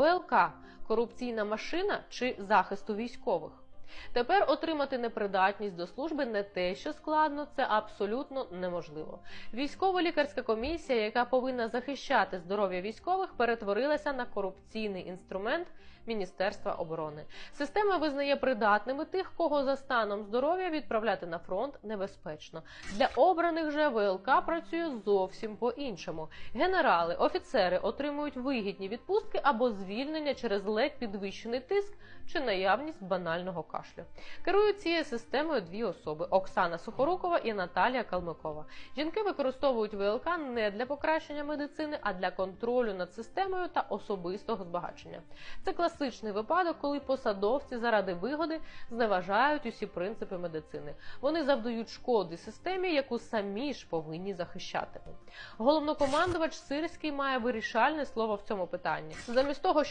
ВЛК корупційна машина чи захисту військових. Тепер отримати непридатність до служби не те, що складно, це абсолютно неможливо. Військово-лікарська комісія, яка повинна захищати здоров'я військових, перетворилася на корупційний інструмент Міністерства оборони. Система визнає придатними тих, кого за станом здоров'я відправляти на фронт небезпечно. Для обраних же ВЛК працює зовсім по-іншому. Генерали, офіцери отримують вигідні відпустки або звільнення через ледь підвищений тиск чи наявність банального кашлю. Керують цією системою дві особи: Оксана Сухорукова і Наталія Калмикова. Жінки використовують ВЛК не для покращення медицини, а для контролю над системою та особистого збагачення. Це класичний випадок, коли посадовці заради вигоди зневажають усі принципи медицини. Вони завдають шкоди системі, яку самі ж повинні захищати. Головнокомандувач Сирський має вирішальне слово в цьому питанні. Замість того, щоб